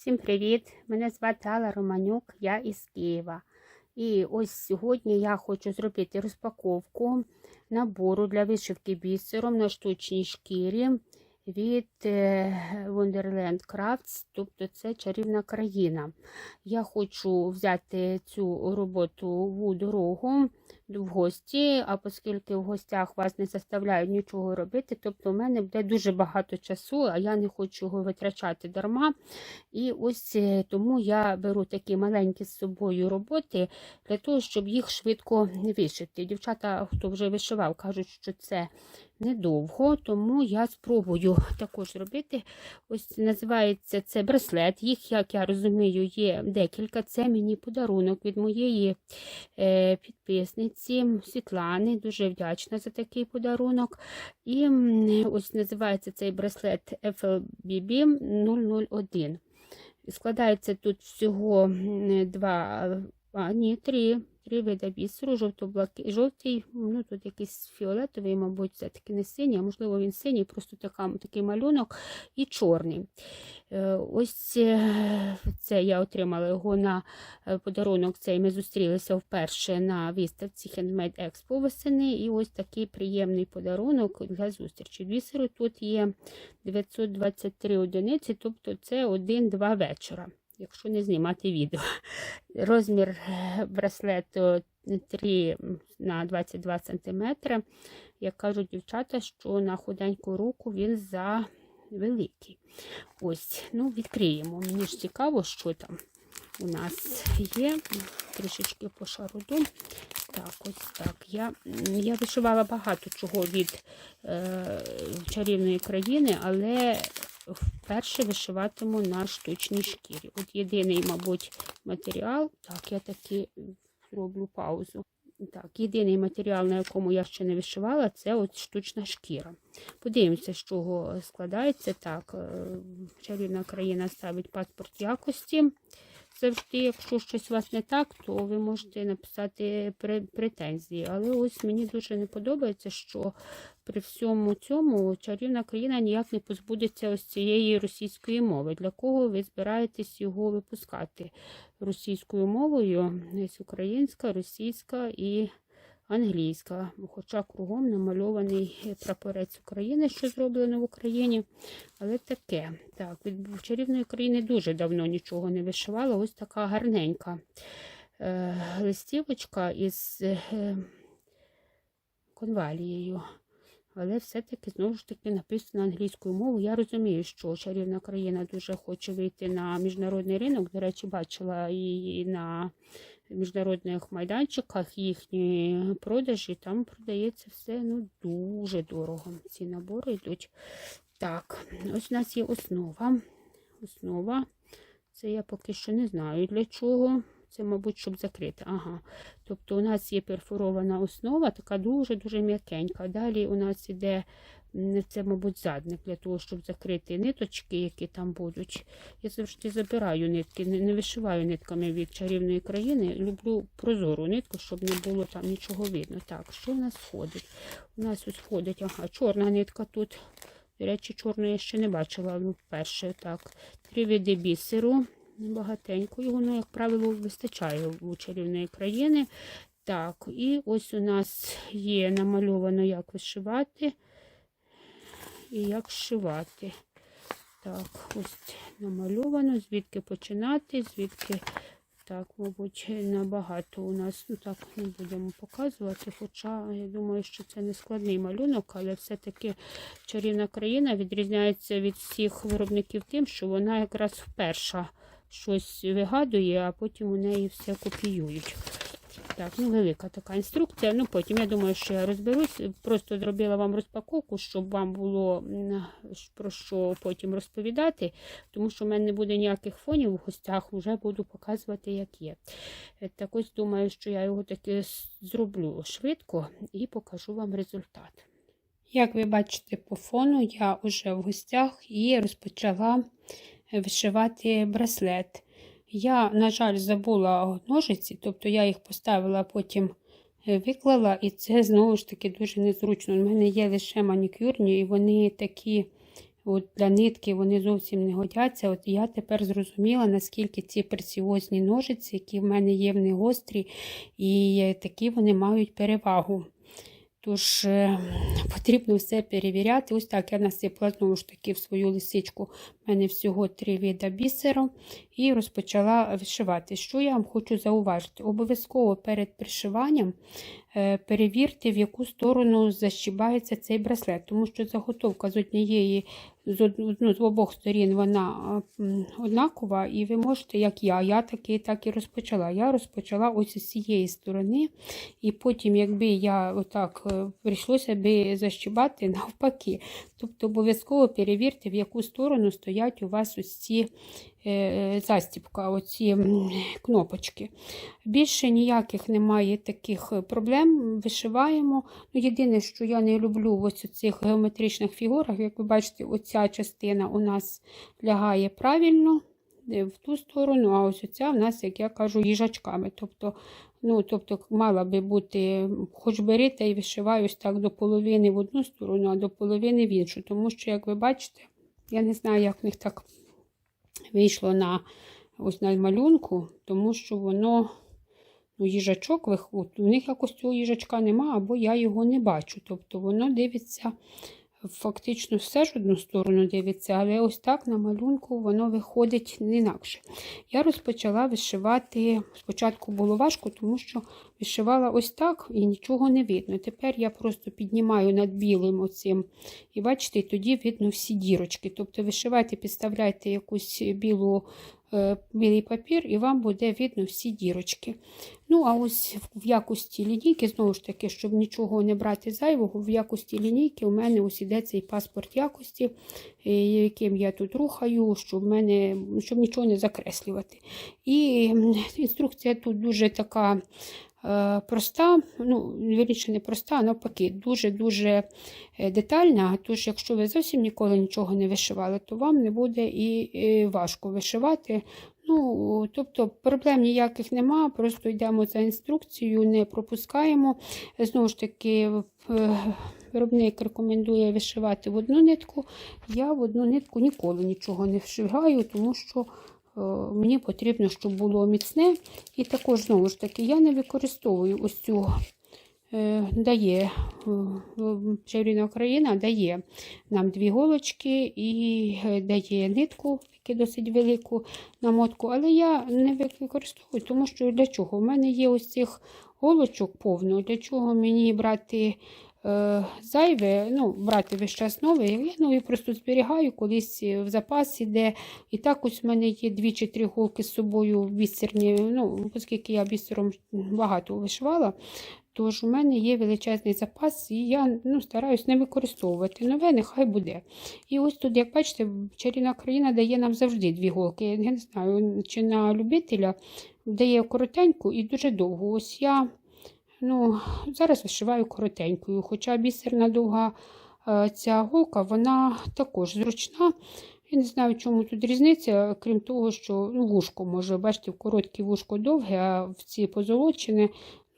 Всім привіт! Мене звати Алла Романюк, я із Києва. І ось сьогодні я хочу зробити розпаковку набору для вишивки бісером на штучній шкірі від е, Wonderland Crafts, тобто це чарівна країна. Я хочу взяти цю роботу у дорогу в гості, а оскільки в гостях вас не заставляють нічого робити, тобто в мене буде дуже багато часу, а я не хочу його витрачати дарма. І ось е, тому я беру такі маленькі з собою роботи для того, щоб їх швидко вишити. Дівчата, хто вже вишивав, кажуть, що це недовго, тому я спробую також зробити. Ось називається це браслет. Їх, як я розумію, є декілька. Це мені подарунок від моєї е, підписниці Світлани. Дуже вдячна за такий подарунок. І ось називається цей браслет FLBB 001. Складається тут всього два, а ні, три. Три види бісеру, жовто-блакий, жовтий, ну тут якийсь фіолетовий, мабуть, це таки не синій, а можливо він синій, просто така, такий малюнок і чорний. Е, Ось е, це я отримала його на е, подарунок. Цей ми зустрілися вперше на виставці Handmade Expo восени. І ось такий приємний подарунок для зустрічі. Бісеру тут є 923 одиниці, тобто це один-два вечора якщо не знімати відео. Розмір е, браслету 3 на 22 см. Як кажуть дівчата, що на худеньку руку він за великий. Ось, ну, відкриємо. Мені ж цікаво, що там у нас є. Трішечки по шаруду. Так, ось так. Я я вишивала багато чого від е, чарівної країни, але вперше вишиватиму на штучній шкірі. От єдиний, мабуть, матеріал. Так, я таки роблю паузу. Так, єдиний матеріал, на якому я ще не вишивала, це от штучна шкіра. Подивимося, з чого складається. Так, е, чарівна країна ставить паспорт якості. Завжди, якщо щось у вас не так, то ви можете написати претензії. Але ось мені дуже не подобається, що при всьому цьому чарівна країна ніяк не позбудеться ось цієї російської мови. Для кого ви збираєтесь його випускати російською мовою? Ось українська, російська і англійська. Хоча кругом намальований прапорець України, що зроблено в Україні. Але таке. Так, від чарівної країни дуже давно нічого не вишивала. Ось така гарненька е, листівочка із е, конвалією. Але все-таки, знову ж таки, написано англійською мовою. Я розумію, що чарівна країна дуже хоче вийти на міжнародний ринок. До речі, бачила її на міжнародних майданчиках їхні продажі. Там продається все ну, дуже дорого. Ці набори йдуть. Так, ось у нас є основа. Основа. Це я поки що не знаю для чого. Це, мабуть, щоб закрити. Ага. Тобто у нас є перфорована основа, така дуже-дуже м'якенька. Далі у нас іде, це, мабуть, задник для того, щоб закрити ниточки, які там будуть. Я завжди забираю нитки, не, вишиваю нитками від чарівної країни. Люблю прозору нитку, щоб не було там нічого видно. Так, що в нас входить? У нас ось входить ага, чорна нитка тут. До речі, чорної я ще не бачила ну, вперше. Так, Три види бісеру багатенько. Його, ну, як правило, вистачає у чарівної країни. Так, і ось у нас є намальовано, як вишивати і як шивати. Так, ось намальовано, звідки починати, звідки, так, мабуть, набагато у нас, ну так, не будемо показувати. Хоча, я думаю, що це не складний малюнок, але все-таки чарівна країна відрізняється від всіх виробників тим, що вона якраз вперша щось вигадує, а потім у неї все копіюють. Так, ну велика така інструкція. Ну, потім, я думаю, що я розберусь. Просто зробила вам розпаковку, щоб вам було про що потім розповідати, тому що в мене не буде ніяких фонів у гостях, вже буду показувати, як є. Е, так ось думаю, що я його таки зроблю швидко і покажу вам результат. Як ви бачите по фону, я вже в гостях і розпочала вишивати браслет. Я, на жаль, забула ножиці, тобто я їх поставила, потім е, виклала, і це знову ж таки дуже незручно. У мене є лише манікюрні, і вони такі От для нитки вони зовсім не годяться. От я тепер зрозуміла, наскільки ці преціозні ножиці, які в мене є, вони гострі, і такі вони мають перевагу. Тож е, потрібно все перевіряти. Ось так я насипала знову ж таки в свою лисичку. У мене всього три вида бісеру і розпочала вишивати. Що я вам хочу зауважити? Обов'язково перед пришиванням е, перевірте, в яку сторону защібається цей браслет, тому що заготовка з однієї з, ну, з обох сторін вона однакова, і ви можете, як я, я таки так і розпочала. Я розпочала ось з цієї сторони, і потім, якби я отак е, прийшлося би защібати навпаки. Тобто обов'язково перевірте, в яку сторону стоять у вас ось ці е, застібка, оці кнопочки. Більше ніяких немає таких проблем. Вишиваємо. Ну, єдине, що я не люблю ось цих геометричних фігурах, як ви бачите, оця частина у нас лягає правильно е, в ту сторону, а ось оця в нас, як я кажу, їжачками. Тобто, ну, тобто мала би бути, хоч берете і вишиваю ось так до половини в одну сторону, а до половини в іншу. Тому що, як ви бачите, я не знаю, як в них так вийшло на ось на малюнку, тому що воно ну, їжачок. У них якось цього їжачка нема, або я його не бачу. Тобто воно дивиться фактично все ж одну сторону дивиться, але ось так на малюнку воно виходить не інакше. Я розпочала вишивати. Спочатку було важко, тому що вишивала ось так і нічого не видно. Тепер я просто піднімаю над білим оцим, і бачите, тоді видно всі дірочки. Тобто вишивайте, підставляйте якусь білу. Е, Білий папір, і вам буде видно всі дірочки. Ну, а ось в якості лінійки, знову ж таки, щоб нічого не брати зайвого, в якості лінійки у мене ось іде цей паспорт якості, е, яким я тут рухаю, щоб, мене, щоб нічого не закреслювати. І інструкція тут дуже така. Е, Проста, ну, вірніше, не проста, а навпаки, дуже-дуже е, детальна. Тож, якщо ви зовсім ніколи нічого не вишивали, то вам не буде і важко вишивати. Ну, тобто проблем ніяких нема, просто йдемо за інструкцією, не пропускаємо. Знову ж таки, е, виробник рекомендує вишивати в одну нитку. Я в одну нитку ніколи нічого не вшиваю, тому що мені потрібно, щоб було міцне. І також, знову ж таки, я не використовую ось цю. е, Дає е, Чарівна Україна дає нам дві голочки і е, дає нитку, таки досить велику намотку, але я не використовую, тому що для чого? У мене є ось цих голочок повно. Для чого мені брати е, зайве, ну, брати весь час нове, я нові просто зберігаю, колись в запас іде. І так ось в мене є дві чи три голки з собою бісерні, ну, оскільки я бісером багато вишивала. Тож у мене є величезний запас, і я ну, стараюсь не використовувати. Нове нехай буде. І ось тут, як бачите, чарівна країна дає нам завжди дві голки. Я не знаю, чи на любителя дає коротеньку і дуже довго. Ось я ну, зараз вишиваю коротенькою, хоча бісерна довга е, ця голка, вона також зручна. Я не знаю, чому тут різниця, крім того, що ну, вушко може, бачите, в коротке вушко довге, а в ці позолочене.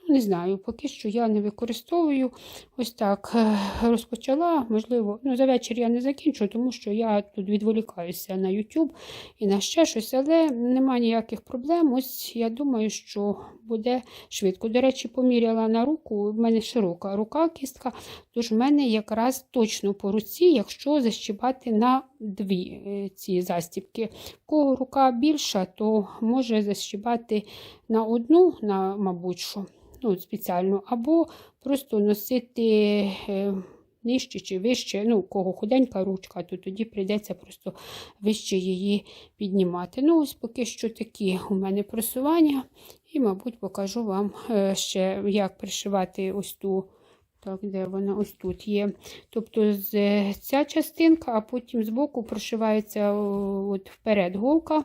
Ну, не знаю, поки що я не використовую. Ось так е, розпочала. Можливо, ну, за вечір я не закінчу, тому що я тут відволікаюся на YouTube і на ще щось, але немає ніяких проблем. Ось я думаю, що буде швидко. До речі, поміряла на руку, в мене широка рука кістка, тож в мене якраз точно по руці, якщо защіпати на дві е, ці застібки. В кого рука більша, то може защіпати на одну, на, мабуть, що ну, спеціально, або просто носити е, нижче чи вище. Ну, у кого худенька ручка, то тоді прийдеться просто вище її піднімати. Ну, ось поки що такі у мене просування. І, мабуть, покажу вам е, ще, як пришивати ось ту. Так, де вона ось тут є. Тобто ця частинка, а потім збоку прошивається от вперед голка,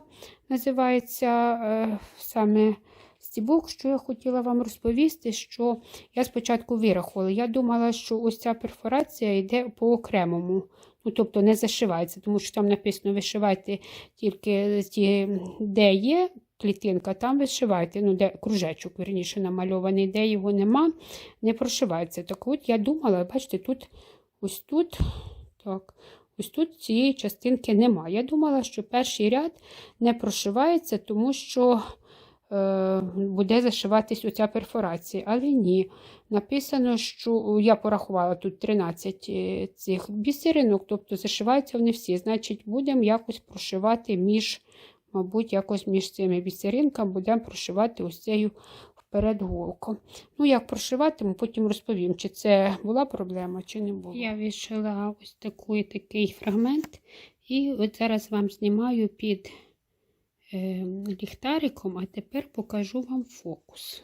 називається е, саме стібок, що я хотіла вам розповісти, що я спочатку вирахувала. Я думала, що ось ця перфорація йде по окремому. Ну, тобто не зашивається, тому що там написано вишивайте тільки ті, де є клітинка, там вишивайте, ну, де кружечок, верніше, намальований, де його нема, не прошивається. Так от я думала, бачите, тут ось тут, так, Ось тут цієї частинки немає. Я думала, що перший ряд не прошивається, тому що буде зашиватись оця перфорація. Але ні. Написано, що я порахувала тут 13 е, цих бісеринок, тобто зашиваються вони всі. Значить, будемо якось прошивати між, мабуть, якось між цими бісеринками будемо прошивати ось цею вперед голку. Ну, як прошивати, ми потім розповім, чи це була проблема, чи не була. Я вишила ось такий, такий фрагмент, і от зараз вам знімаю під е, ліхтариком, а тепер покажу вам фокус.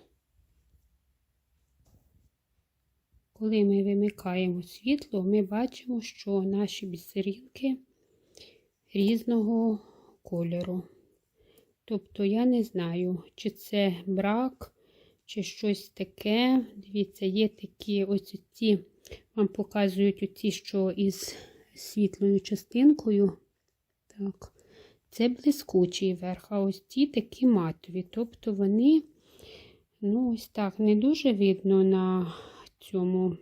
Коли ми вимикаємо світло, ми бачимо, що наші бісеринки різного кольору. Тобто я не знаю, чи це брак, чи щось таке. Дивіться, є такі ось ці, вам показують оці, що із світлою частинкою. Так, це блискучий верх, а ось ці такі матові. Тобто вони, ну, ось так, не дуже видно на цьому.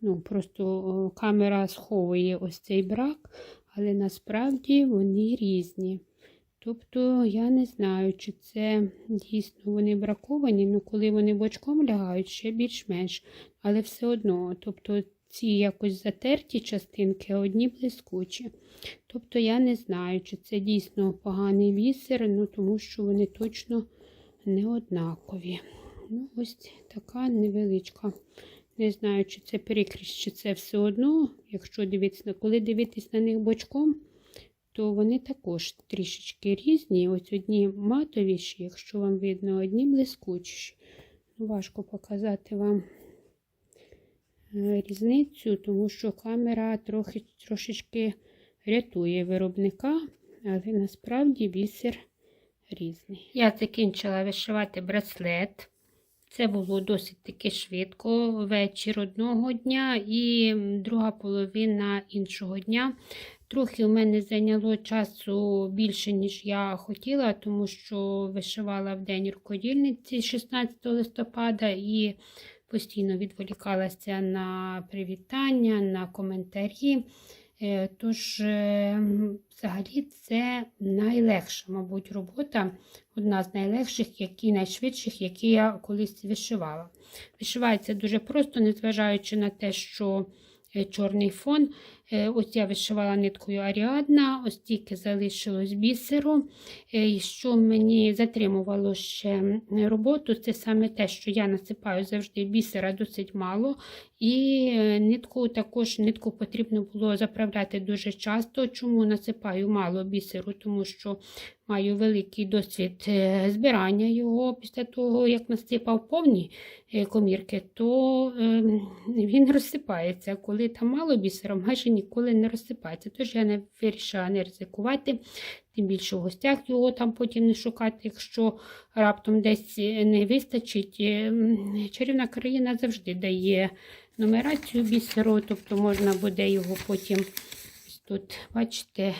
Ну, просто камера сховує ось цей брак, але насправді вони різні. Тобто, я не знаю, чи це дійсно вони браковані, ну коли вони бочком лягають, ще більш-менш. Але все одно, тобто ці якось затерті частинки, а одні блискучі. Тобто, я не знаю, чи це дійсно поганий бісер, ну тому що вони точно не однакові. Ну, ось така невеличка. Не знаю, чи це перекріс, чи це все одно, якщо дивитися, коли дивитись на них бочком то вони також трішечки різні. Ось одні матовіші, якщо вам видно, одні блискучіші. Ну, важко показати вам різницю, тому що камера трохи, трошечки рятує виробника, але насправді бісер різний. Я закінчила вишивати браслет. Це було досить таки швидко вечір одного дня і друга половина іншого дня. Трохи в мене зайняло часу більше, ніж я хотіла, тому що вишивала в день рукодільниці 16 листопада і постійно відволікалася на привітання, на коментарі. Е, тож, е, взагалі, це найлегша, мабуть, робота, одна з найлегших, які найшвидших, які я колись вишивала. Вишивається дуже просто, незважаючи на те, що е, чорний фон. Ось я вишивала ниткою Аріадна, ось тільки залишилось бісеру. І Що мені затримувало ще роботу, це саме те, що я насипаю завжди бісера досить мало. І нитку також нитку потрібно було заправляти дуже часто. Чому насипаю мало бісеру? Тому що маю великий досвід е, збирання його після того, як насипав повні е, комірки, то ем, він розсипається. Коли там мало бісера, майже ніколи не розсипається. Тож я не вирішила не ризикувати, тим більше в гостях його там потім не шукати, якщо раптом десь не вистачить. Ем, чарівна країна завжди дає нумерацію бісеру, тобто можна буде його потім тут, бачите,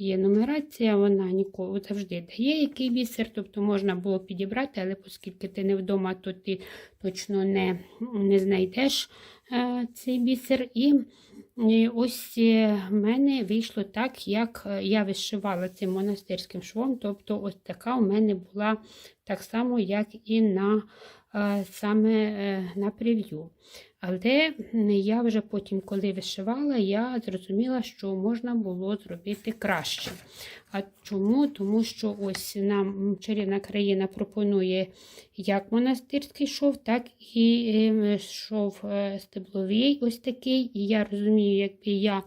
Є нумерація, вона ніколи завжди дає який бісер, тобто можна було підібрати, але оскільки ти не вдома, то ти точно не не знайдеш е, цей бісер. І, ось е, в мене вийшло так, як я вишивала цим монастирським швом. Тобто, ось така у мене була так само, як і на е, саме е, на прев'ю. Але я вже потім, коли вишивала, я зрозуміла, що можна було зробити краще. А чому? Тому що ось нам чарівна країна пропонує як монастирський шов, так і ем, шов е, стебловий, ось такий. І я розумію, якби я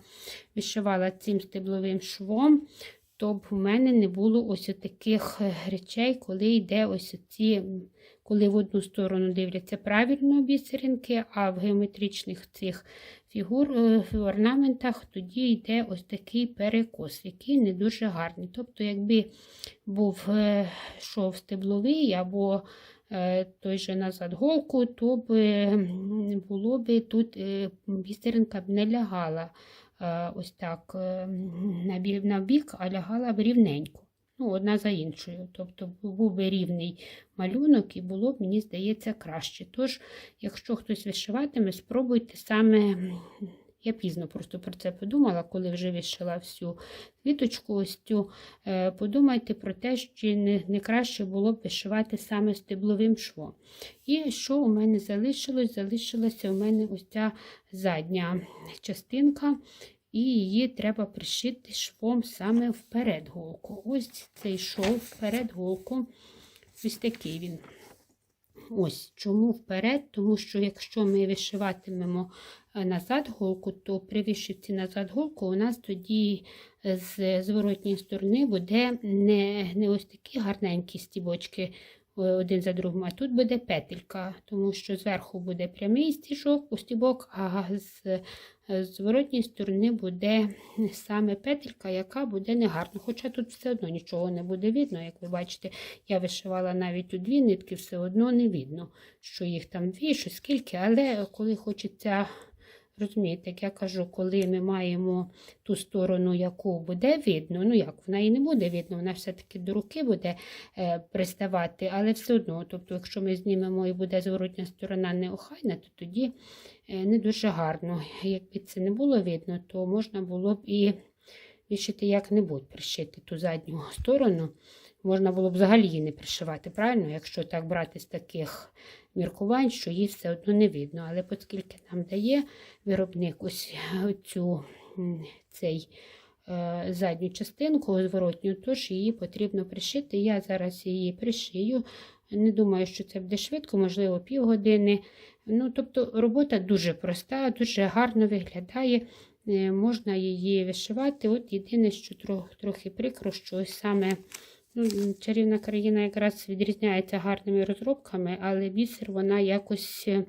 вишивала цим стебловим швом, то б в мене не було ось таких речей, коли йде ось ці коли в одну сторону дивляться правильно бісеринки, а в геометричних цих фігур, е, в орнаментах тоді йде ось такий перекос, який не дуже гарний. Тобто, якби був е, шов стебловий або е, той же назад голку, то б було б тут бісеринка б не лягала ось так на бік, а лягала б рівненько ну, одна за іншою. Тобто був би рівний малюнок і було б, мені здається, краще. Тож, якщо хтось вишиватиме, спробуйте саме Я пізно просто про це подумала, коли вже вишила всю квіточку, ось цю. Е, Подумайте про те, що не, не краще було б вишивати саме стебловим швом. І що у мене залишилось? Залишилася у мене ось ця задня частинка, і її треба пришити швом саме вперед голку. Ось цей шов вперед голку. Ось такий він. Ось чому вперед, тому що якщо ми вишиватимемо е, назад голку, то при вишивці назад голку у нас тоді з зворотньої сторони буде не, не ось такі гарненькі стібочки е, один за другим, а тут буде петелька, тому що зверху буде прямий стіжок, у стібок, а з з зворотньої сторони буде саме петелька, яка буде негарна. Хоча тут все одно нічого не буде видно. Як ви бачите, я вишивала навіть у дві нитки, все одно не видно, що їх там дві, що скільки, але коли хочеться. Розумієте, як я кажу, коли ми маємо ту сторону, яку буде видно, ну як, вона і не буде видно, вона все-таки до руки буде е, приставати, але все одно, тобто, якщо ми знімемо і буде зворотня сторона неохайна, то тоді е, не дуже гарно. Якби це не було видно, то можна було б і вішити як-небудь, пришити ту задню сторону. Можна було б взагалі її не пришивати, правильно, якщо так брати з таких міркувань, що її все одно не видно. Але оскільки нам дає виробник ось цю цей е, задню частинку зворотню, тож її потрібно пришити. Я зараз її пришию. Не думаю, що це буде швидко, можливо, півгодини. Ну, Тобто робота дуже проста, дуже гарно виглядає. Е, можна її вишивати. От єдине, що трохи прикро, що саме Ну, Чарівна країна якраз відрізняється гарними розробками, але бісер вона якось е,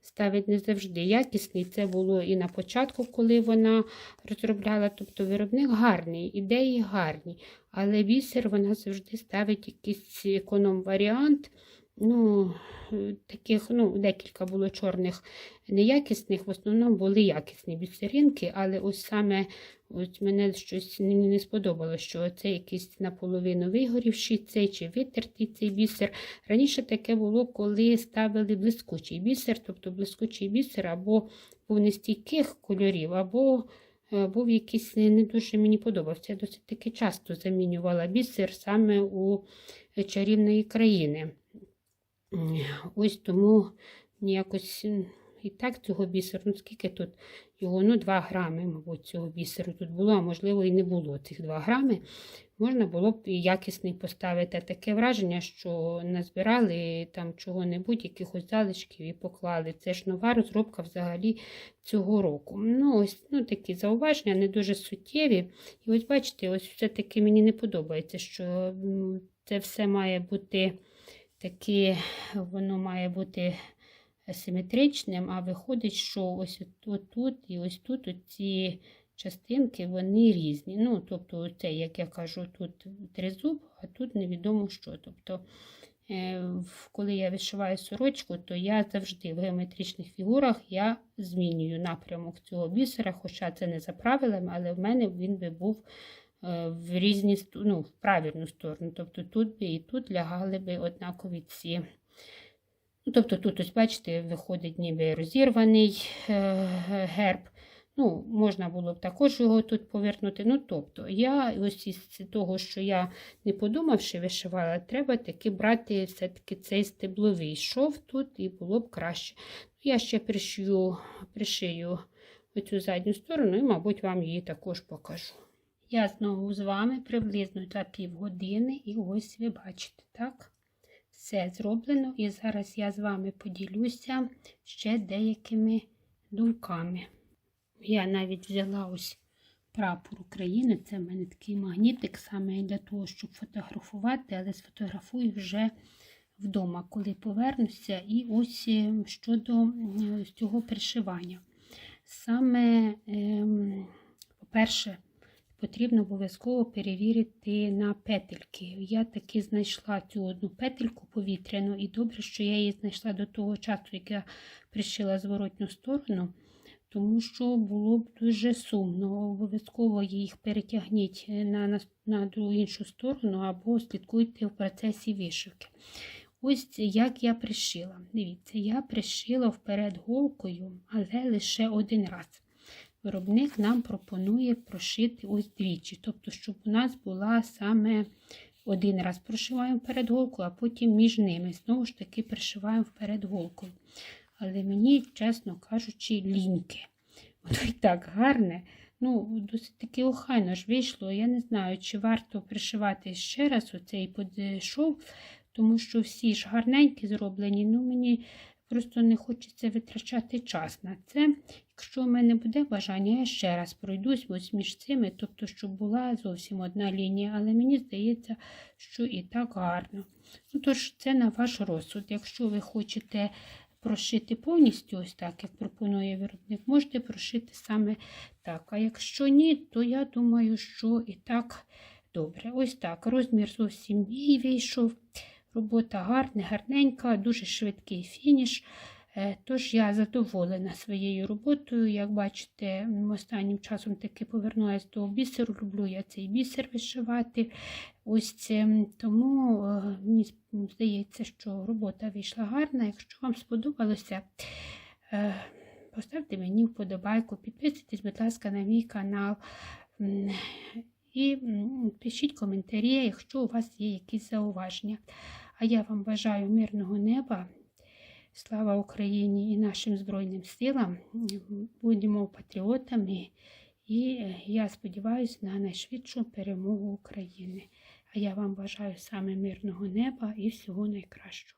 ставить не завжди якісний. Це було і на початку, коли вона розробляла. Тобто виробник гарний, ідеї гарні, але бісер вона завжди ставить якийсь економ-варіант. Ну, е, таких, ну, Декілька було чорних неякісних, в основному були якісні бісеринки, але ось саме ось мене щось не, не сподобалося, що це якийсь наполовину вигорівший цей чи витертий цей бісер. Раніше таке було, коли ставили блискучий бісер, тобто блискучий бісер або був нестійких кольорів, або е, був якийсь не дуже мені подобався. Я досить таки часто замінювала бісер саме у чарівної країни. Ось тому якось і так цього бісеру, ну скільки тут його, ну 2 грами, мабуть, цього бісеру тут було, а можливо, і не було цих 2 грами. Можна було б і якісний поставити таке враження, що назбирали там чого-небудь, якихось залишків і поклали. Це ж нова розробка взагалі цього року. Ну, ось ну, такі зауваження, не дуже суттєві. І ось бачите, ось все-таки мені не подобається, що це все має бути таке, воно має бути симетричним, а виходить, що ось тут і ось тут ці частинки вони різні. Ну, тобто, це, як я кажу, тут тризуб, а тут невідомо що. Тобто, е, коли я вишиваю сорочку, то я завжди в геометричних фігурах я змінюю напрямок цього бісера, хоча це не за правилами, але в мене він би був в різні ну, в правильну сторону. Тобто тут би і тут лягали би однакові ці. Ну, Тобто тут, ось, бачите, виходить ніби розірваний е, герб. Ну, Можна було б також його тут повернути. Ну, тобто, я ось із того, що я не подумавши, вишивала, треба таки брати все-таки цей стебловий шов тут і було б краще. Я ще пришию, пришию оцю задню сторону і, мабуть, вам її також покажу. Я знову з вами приблизно за півгодини, і ось ви бачите, так? все зроблено, і зараз я з вами поділюся ще деякими думками. Я навіть взяла ось прапор України, це в мене такий магнітик саме для того, щоб фотографувати, але сфотографую вже вдома, коли повернуся. І ось е, щодо цього пришивання. Саме, ем, по-перше, потрібно обов'язково перевірити на петельки. Я таки знайшла цю одну петельку повітряну, і добре, що я її знайшла до того часу, як я пришила зворотню сторону, тому що було б дуже сумно. Обов'язково їх перетягніть на, на, на іншу сторону або слідкуйте в процесі вишивки. Ось як я пришила. Дивіться, я пришила вперед голкою, але лише один раз. Виробник нам пропонує прошити ось двічі. Тобто, щоб у нас була саме один раз прошиваємо перед голкою, а потім між ними знову ж таки пришиваємо вперед голкою. Але мені, чесно кажучи, ліньки. Воно і так гарне. Ну, досить таки охайно ж вийшло. Я не знаю, чи варто пришивати ще раз оцей подшов, тому що всі ж гарненькі зроблені. Ну, мені просто не хочеться витрачати час на це. Якщо в мене буде бажання, я ще раз пройдусь ось між цими, тобто, щоб була зовсім одна лінія, але мені здається, що і так гарно. Ну, тож, це на ваш розсуд. Якщо ви хочете прошити повністю, ось так, як пропонує виробник, можете прошити саме так. А якщо ні, то я думаю, що і так добре. Ось так. Розмір зовсім мій вийшов. Робота гарна, гарненька, дуже швидкий фініш. Е, Тож я задоволена своєю роботою. Як бачите, останнім часом таки повернулася до бісеру. Люблю я цей бісер вишивати. Ось це. Тому е, мені здається, що робота вийшла гарна. Якщо вам сподобалося, е, поставте мені вподобайку, підписуйтесь, будь ласка, на мій канал. І пишіть коментарі, якщо у вас є якісь зауваження. А я вам бажаю мирного неба. Слава Україні і нашим Збройним силам. Будемо патріотами. І е, я сподіваюся на найшвидшу перемогу України. А я вам бажаю саме мирного неба і всього найкращого.